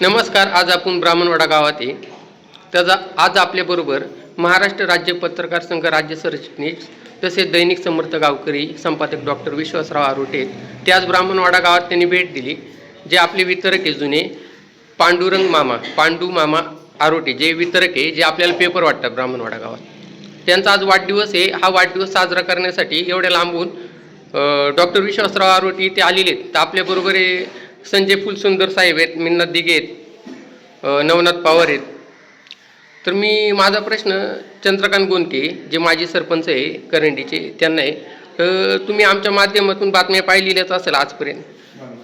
नमस्कार आज आपण ब्राह्मणवाडा गावात आहे. त्याचा आज आपल्याबरोबर महाराष्ट्र राज्य पत्रकार संघ राज्य सरचिटणीस तसेच दैनिक समर्थ गावकरी संपादक डॉक्टर विश्वासराव आरोटे ते आज ब्राह्मणवाडा गावात त्यांनी भेट दिली जे आपले वितरक आहे जुने पांडुरंग मामा पांडू मामा आरोटे जे वितरक आहे जे आपल्याला पेपर वाटतात ब्राह्मणवाडा गावात. त्यांचा आज वाढदिवस आहे. हा वाढदिवस साजरा करण्यासाठी एवढ्या लांबून डॉक्टर विश्वासराव आरोटे इथे आलेले आहेत. तर आपल्याबरोबर आहे संजय फुलसुंदर साहेब आहेत मिन्नाथ दिघे आहेत नवनाथ पवार आहेत. तर मी माझा प्रश्न चंद्रकांत गोंदके जे माजी सरपंच आहे करंडीचे त्यांना आहे. तर तुम्ही आमच्या माध्यमातून बातम्या पाहिलेल्याच असेल आजपर्यंत.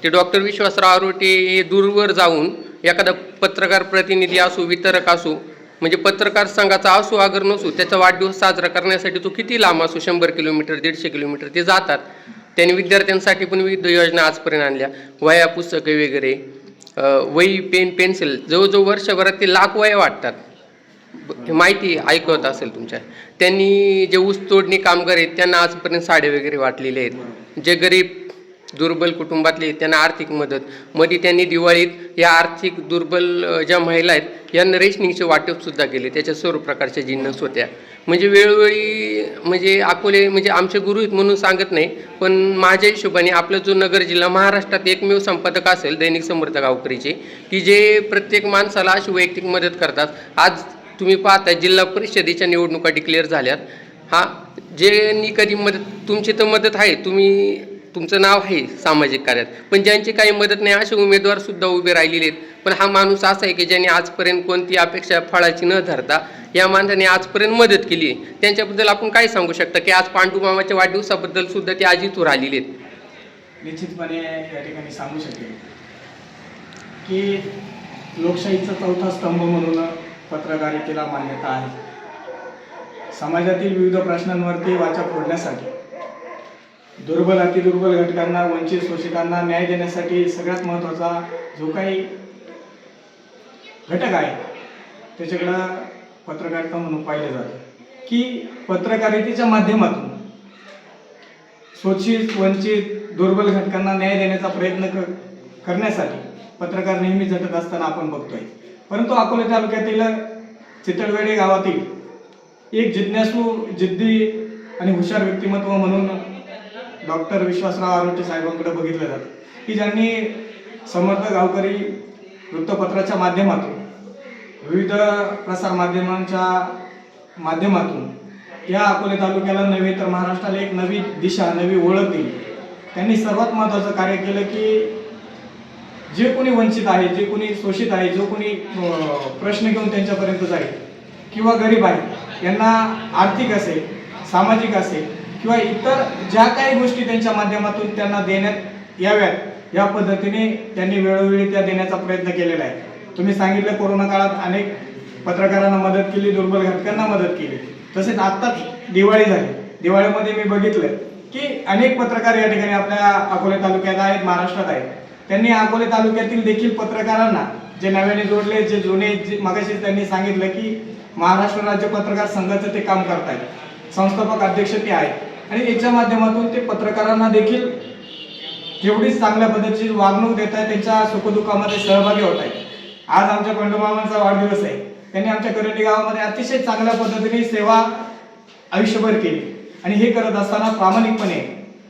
ते डॉक्टर विश्वासराव आरोटे हे दूरवर जाऊन एखादा पत्रकार प्रतिनिधी असू वितरक असो म्हणजे पत्रकार संघाचा असू अगर नसू त्याचा वाढदिवस साजरा करण्यासाठी तो किती लांब असो शंभर किलोमीटर दीडशे किलोमीटर ते जातात. त्यांनी विद्यार्थ्यांसाठी पण विविध योजना आजपर्यंत आणल्या. वया पुस्तके वगैरे वही पेन पेन्सिल जवळजवळ वर्षभरात ते लाख वया वाटतात. माहिती ऐकवत असेल तुमच्या. त्यांनी जे ऊस तोडणी कामगार आहेत त्यांना आजपर्यंत साडे वगैरे वाटलेले आहेत. जे गरीब दुर्बल कुटुंबातले त्यांना आर्थिक मदत. मध्ये त्यांनी दिवाळीत या आर्थिक दुर्बल ज्या महिला आहेत यांना रेशनिंगचे वाटपसुद्धा केले. त्याच्या सर्व प्रकारच्या जिन्नस होत्या. म्हणजे वेळोवेळी म्हणजे अकोले म्हणजे आमचे गुरु आहेत म्हणून सांगत नाही पण माझ्या हिशोबाने आपला जो नगर जिल्हा महाराष्ट्रात एकमेव संपादक असेल दैनिक समर्थ गावकरीचे की जे प्रत्येक माणसाला अशी वैयक्तिक मदत करतात. आज तुम्ही पाहता जिल्हा परिषदेच्या निवडणुका डिक्लेअर झाल्यात. हा ज्यांनी कधी मदत तुमची तर मदत आहे तुम्ही तुमचं नाव आहे सामाजिक कार्यात. पण ज्यांची काही मदत नाही असे उमेदवार सुद्धा उभे राहिलेले आहेत. पण हा माणूस असा आहे की ज्याने आजपर्यंत कोणती अपेक्षा फळाची न धरता या माणसाने आजपर्यंत मदत केली आहे. त्यांच्याबद्दल आपण काय सांगू शकता की आज पांडू मामाच्या वाढदिवसाबद्दल सुद्धा ते आज इथून राहिलेले आहेत? निश्चितपणे या ठिकाणी सांगू शकेल की लोकशाहीचा चौथा स्तंभ म्हणून पत्रकारितेला मान्यता आहे. समाजातील विविध प्रश्नांवरती वाचा फोडण्यासाठी दुर्बल अतिदुर्बल घटकांना वंचित शोषितांना न्याय देण्यासाठी सगळ्यात महत्त्वाचा जो काही घटक आहे त्याच्याकडं पत्रकारिता म्हणून पाहिलं जातं. की पत्रकारितेच्या माध्यमातून शोषित वंचित दुर्बल घटकांना न्याय देण्याचा प्रयत्न कर करण्यासाठी पत्रकार नेहमी झटत असताना आपण बघतोय. परंतु अकोले तालुक्यातील चितळवेडे गावातील एक जिज्ञासू जिद्दी आणि हुशार व्यक्तिमत्व म्हणून डॉक्टर विश्वासराव आरोटे साहेबांकडे बघितलं जातं की ज्यांनी समर्थ गावकरी वृत्तपत्राच्या माध्यमातून विविध प्रसार माध्यमांच्या माध्यमातून या अकोले तालुक्याला नव्हे तर महाराष्ट्राला एक नवी दिशा नवी ओळख दिली. त्यांनी सर्वात महत्त्वाचं कार्य केलं की जे कोणी वंचित आहे जे कोणी शोषित आहे जो कोणी प्रश्न घेऊन त्यांच्यापर्यंत जाईल किंवा गरीब आहे यांना आर्थिक असेल सामाजिक असेल किंवा इतर ज्या काही गोष्टी त्यांच्या माध्यमातून त्यांना देण्यात याव्यात या पद्धतीने त्यांनी वेळोवेळी त्या देण्याचा प्रयत्न केलेला आहे. तुम्ही सांगितलं कोरोना काळात अनेक पत्रकारांना मदत केली दुर्बल घटकांना मदत केली. तसेच आत्ताच दिवाळी झाली. दिवाळीमध्ये मी बघितलं की अनेक पत्रकार या ठिकाणी आपल्या अकोले तालुक्यात आहेत महाराष्ट्रात आहेत. त्यांनी अकोले तालुक्यातील देखील पत्रकारांना जे नव्याने जोडले जे जुने जे मगाशी त्यांनी सांगितलं की महाराष्ट्र राज्य पत्रकार संघाचं ते काम करतायत. संस्थापक अध्यक्ष ते आहेत. आणि याच्या माध्यमातून ते पत्रकारांना देखील जेवढीच चांगल्या पद्धतीची वागणूक देत आहेत त्यांच्या सुखदुःखामध्ये सहभागी होत आहेत. आज आमच्या पंडोमामांचा वाढदिवस आहे. त्यांनी आमच्या करंडी गावामध्ये अतिशय चांगल्या पद्धतीने सेवा आयुष्यभर केली. आणि हे करत असताना प्रामाणिकपणे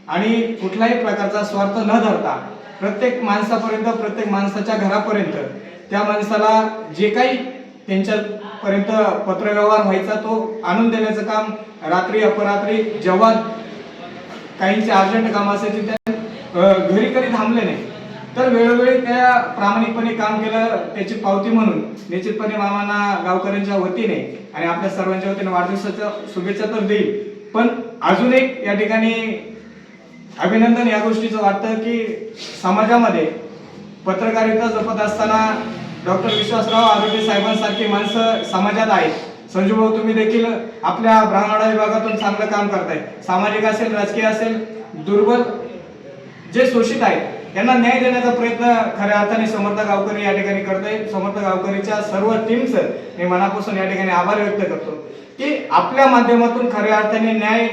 आणि कुठलाही प्रकारचा स्वार्थ न धरता प्रत्येक माणसापर्यंत प्रत्येक माणसाच्या घरापर्यंत त्या माणसाला जे काही पर्यंत पत्रव्यवहार व्हायचा तो आणून देण्याचं काम रात्री अपरात्री जेव्हा काहींचे अर्जंट काम असायचे त्या घरी कधी थांबले नाही. तर वेळोवेळी त्या प्रामाणिकपणे काम केलं त्याची पावती म्हणून. निश्चितपणे मामांना गावकऱ्यांच्या वतीने आणि आपल्या सर्वांच्या वतीने वाढदिवसाच्या शुभेच्छा तर देईल. पण अजून एक या ठिकाणी अभिनंदन या गोष्टीचं वाटतं की समाजामध्ये पत्रकारिता जपत असताना डॉक्टर विश्वासराव आरोग्य साहेबांसारखी माणसं समाजात आहेत. संजू भाऊ तुम्ही देखील आपल्या ब्राह्मणा विभागातून चांगलं काम करताय. सामाजिक असेल राजकीय असेल दुर्बल जे शोषित आहेत त्यांना न्याय देण्याचा प्रयत्न खऱ्या अर्थाने समर्थ गावकरी या ठिकाणी करतोय. समर्थ गावकरीच्या सर्व टीमचं मी मनापासून या ठिकाणी आभार व्यक्त करतो की आपल्या माध्यमातून खऱ्या अर्थाने न्याय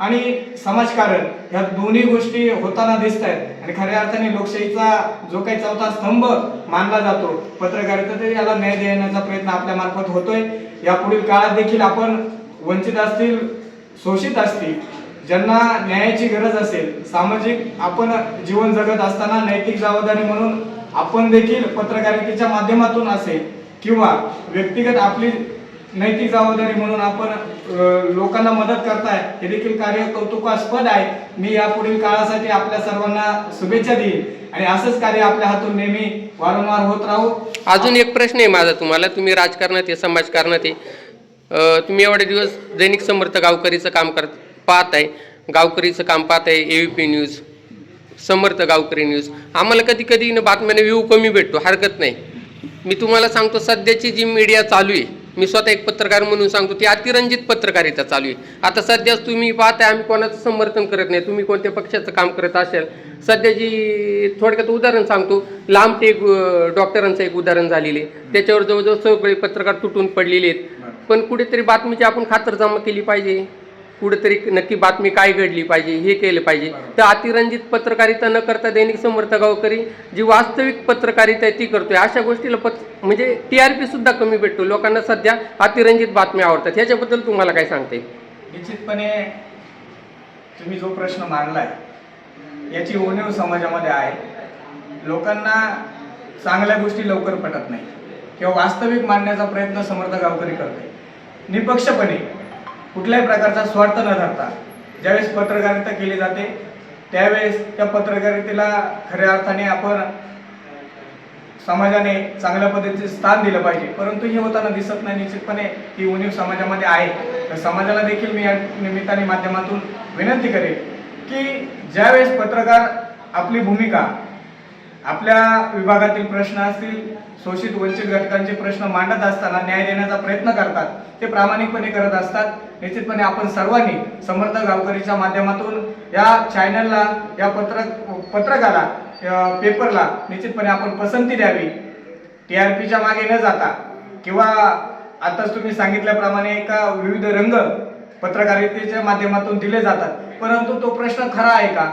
आणि समाजकारण ह्या दोन्ही गोष्टी होताना दिसत आहेत आणि खऱ्या अर्थाने लोकशाहीचा जो काही चौथा स्तंभ मानला जातो पत्रकारिता याला न्याय देण्याचा प्रयत्न आपल्या मार्फत होतोय. यापुढील काळात देखील आपण वंचित असतील शोषित असतील ज्यांना न्यायाची गरज असेल सामाजिक आपण जीवन जगत असताना नैतिक जबाबदारी म्हणून आपण देखील पत्रकारितेच्या माध्यमातून असेल किंवा व्यक्तिगत आपली नैतिक जबाबदारी म्हणून आपण लोकांना मदत करताय हे देखील कार्य कौतुकास्पद आहे. मी यापुढील काळासाठी आपल्या सर्वांना शुभेच्छा देईन. आणि असंच कार्य आपल्या हातून नेहमी वारंवार होत राहू. अजून एक प्रश्न आहे माझा तुम्हाला. तुम्ही राजकारणात आहे समाजकारणात आहे. तुम्ही एवढे दिवस दैनिक समर्थ गावकरीचं काम करत पाहत आहे गावकरीचं काम पाहत आहे ए पी न्यूज समर्थ गावकरी न्यूज. आम्हाला कधी कधी न बातम्याने व्ह्यू कमी भेटतो हरकत नाही. मी तुम्हाला सांगतो सध्याची जी मीडिया चालू आहे मी स्वतः एक पत्रकार म्हणून सांगतो ती अतिरंजित पत्रकारिता चालू आहे. आता सध्याच तुम्ही पाहताय आम्ही कोणाचं समर्थन करत नाही. तुम्ही कोणत्या पक्षाचं काम करत असाल? सध्या जी थोडक्यात उदाहरण सांगतो लांब एक डॉक्टरांचं एक उदाहरण झालेले. त्याच्यावर जवळजवळ सगळे पत्रकार तुटून पडलेले आहेत. पण कुठेतरी बातमीची आपण खातरजमा केली पाहिजे. कुठेतरी नक्की बातमी काय घडली पाहिजे हे केलं पाहिजे. तर अतिरंजित पत्रकारिता न करता दैनिक समर्थ गावकरी जी वास्तविक पत्रकारिता आहे ती करतोय. अशा गोष्टीला पत म्हणजे टी आर पी सुद्धा कमी भेटतो. लोकांना सध्या अतिरंजित बातम्या आवडतात. ह्याच्याबद्दल तुम्हाला काय सांगता निश्चितपणे तुम्ही जो प्रश्न मांडलाय याची उणीव समाजामध्ये आहे. लोकांना चांगल्या गोष्टी लवकर पटत नाही. किंवा वास्तविक मांडण्याचा प्रयत्न समर्थ गावकरी करते निपक्षपणे कुठल्याही प्रकारचा स्वार्थ न धरता ज्यावेळेस पत्रकारिता केली जाते त्यावेळेस त्या पत्रकारितेला खऱ्या अर्थाने आपण समाजाने चांगल्या पद्धतीचे स्थान दिलं पाहिजे. परंतु हे होताना दिसत नाही निश्चितपणे ही उणीव समाजामध्ये आहे. तर समाजाला देखील मी या निमित्ताने माध्यमातून विनंती करेन की ज्यावेळेस पत्रकार आपली भूमिका आपल्या विभागातील प्रश्न असतील शोषित वंचित घटकांचे प्रश्न मांडत असताना न्याय देण्याचा प्रयत्न करतात ते प्रामाणिकपणे करत असतात. निश्चितपणे आपण सर्वांनी समर्थ गावकरीच्या माध्यमातून या चॅनलला या पत्रक पत्रकाला पेपरला निश्चितपणे आपण पसंती द्यावी. टी आर पीच्या मागे न जाता किंवा आताच तुम्ही सांगितल्याप्रमाणे एका विविध रंग पत्रकारितेच्या माध्यमातून दिले जातात. परंतु तो प्रश्न खरा आहे का?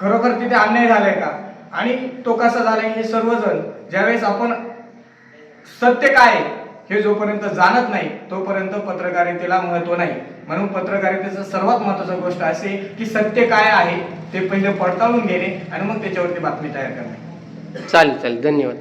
खरोखर तिथे अन्याय झालाय का? आणि तो कसा झालाय हे सर्वजण ज्यावेळेस आपण सत्य काय आहे हे जोपर्यंत जाणत नाही तोपर्यंत पत्रकारितेला महत्त्व नाही. म्हणून पत्रकारितेचं सर्वात महत्वाची गोष्ट असे की सत्य काय आहे ते पहिले पडताळून घेणे आणि मग त्याच्यावरती बातमी तयार करणे. चालेल चालेल. धन्यवाद.